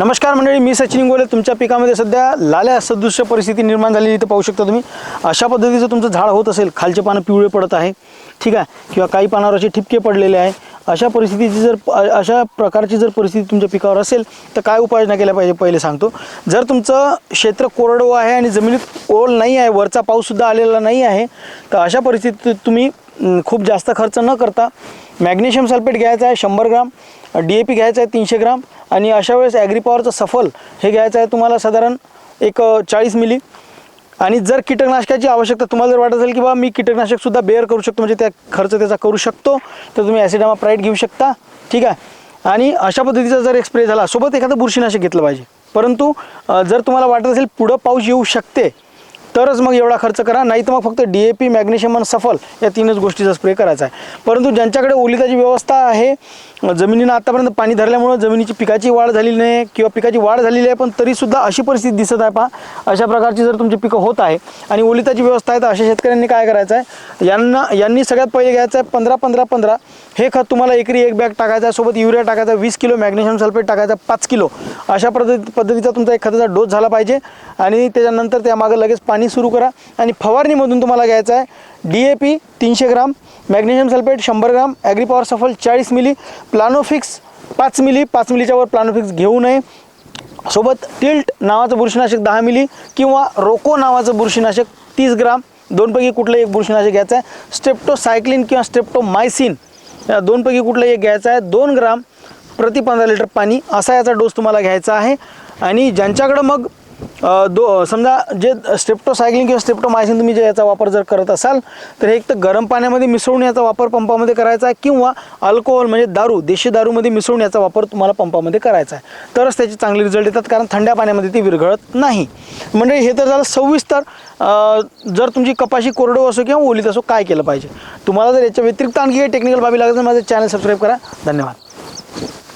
नमस्कार मंडळी मी सचिन गोले तुमच्या पिकामध्ये सध्या लाल्या सदृश्य परिस्थिती निर्माण झालेली इथं पाहू शकता तुम्ही. अशा पद्धतीचं तुमचं झाड होत असेल खालचे पानं पिवळे पडत आहे ठीक आहे किंवा काही पानावर असे ठिपके पडलेले आहे अशा परिस्थितीची जर अशा प्रकारची जर परिस्थिती तुमच्या पिकावर असेल तर काय उपाययोजना केल्या पाहिजे? पहिले सांगतो. जर तुमचं क्षेत्र कोरडवं आहे आणि जमिनीत ओल नाही आहे वरचा पाऊससुद्धा आलेला नाही आहे तर अशा परिस्थितीत तुम्ही खूप जास्त खर्च न करता मॅग्नेशियम सल्फेट घ्यायचा आहे शंभर ग्राम डी ए पी घ्यायचं आहे तीनशे ग्राम आणि अशा वेळेस ॲग्रीपॉवरचं सफल हे घ्यायचं आहे तुम्हाला साधारण एक चाळीस मिली. आणि जर कीटकनाशकाची आवश्यकता तुम्हाला जर वाटत असेल की बा मी कीटकनाशकसुद्धा बेअर करू शकतो म्हणजे त्या खर्च त्याचा करू शकतो तर तुम्ही ॲसिडामा प्राईट घेऊ शकता. ठीक आहे? आणि अशा पद्धतीचा जर एक स्प्रे झाला सोबत एखादं बुरशीनाशक घेतलं पाहिजे. परंतु जर तुम्हाला वाटत असेल पुढं पाऊस येऊ शकते तरच मग एवढा खर्च करा नाही तर मग फक्त डी ए पी मॅग्नेशियम आणि सफल या तीनच गोष्टीचा स्प्रे करायचा आहे. परंतु ज्यांच्याकडे ओलिताची व्यवस्था आहे जमिनीनं आतापर्यंत पाणी धरल्यामुळं जमिनीची पिकाची वाढ झालेली नाही किंवा पिकाची वाढ झालेली आहे पण तरीसुद्धा अशी परिस्थिती दिसत आहे पहा. अशा प्रकारची जर तुमची पिकं होत आहे आणि ओलिताची व्यवस्था आहे तर अशा शेतकऱ्यांनी काय करायचं आहे? यांना यांनी सगळ्यात पहिले घ्यायचं आहे पंधरा पंधरा पंधरा. हे खत तुम्हाला एकरी एक बॅग टाकायचा आहे सोबत युरिया टाकायचा वीस किलो मॅग्नेशियम सल्फेट टाकायचा पाच किलो. अशा पद्धती पद्धतीचा तुमचा एक खताचा डोस झाला पाहिजे आणि त्याच्यानंतर त्यामागं लगेच पाणी सुरू करा. आणि फवारणीमधून तुम्हाला घ्यायचं आहे डी ए पी तीनशे ग्राम मॅग्नेशियम सल्फेट शंभर ग्राम ॲग्रीपॉवर सफल चाळीस मिली प्लानोफिक्स पाच मिली पाच मिलीच्यावर प्लानोफिक्स घेऊ नये. सोबत टिल्ट नावाचं बुरशीनाशक दहा मिली किंवा रोको नावाचं बुरशीनाशक तीस ग्राम दोनपैकी कुठलंही एक बुरशीनाशक घ्यायचं आहे. स्टेप्टोसायक्लिन किंवा स्टेप्टोमायसिन या दोनपैकी कुठलं एक घ्यायचं आहे. दोन ग्राम प्रति पंधरा लिटर पाणी असा याचा डोस तुम्हाला घ्यायचा आहे. आणि ज्यांच्याकडं मग दो समजा जे स्टेप्टोसायक्लिन किंवा स्टेप्टोमायसिन तुम्ही जे याचा वापर जर करत असाल तर हे एक तर गरम पाण्यामध्ये मिसळून याचा वापर पंपामध्ये करायचा आहे किंवा अल्कोहोल म्हणजे दारू देशी दारूमध्ये मिसळून याचा वापर तुम्हाला पंपामध्ये करायचा आहे. तरच त्याचे चांगले रिझल्ट येतात कारण थंड्या पाण्यामध्ये ती विरघळत नाही. म्हणजे हे तर झालं सविस्तर जर तुमची कपाशी कोरडो असो किंवा ओलीत असो काय केलं पाहिजे? तुम्हाला जर याच्या व्यतिरिक्त आणखी काही टेक्निकल बाबी लागत तर माझं चॅनल सबस्क्राईब करा. धन्यवाद.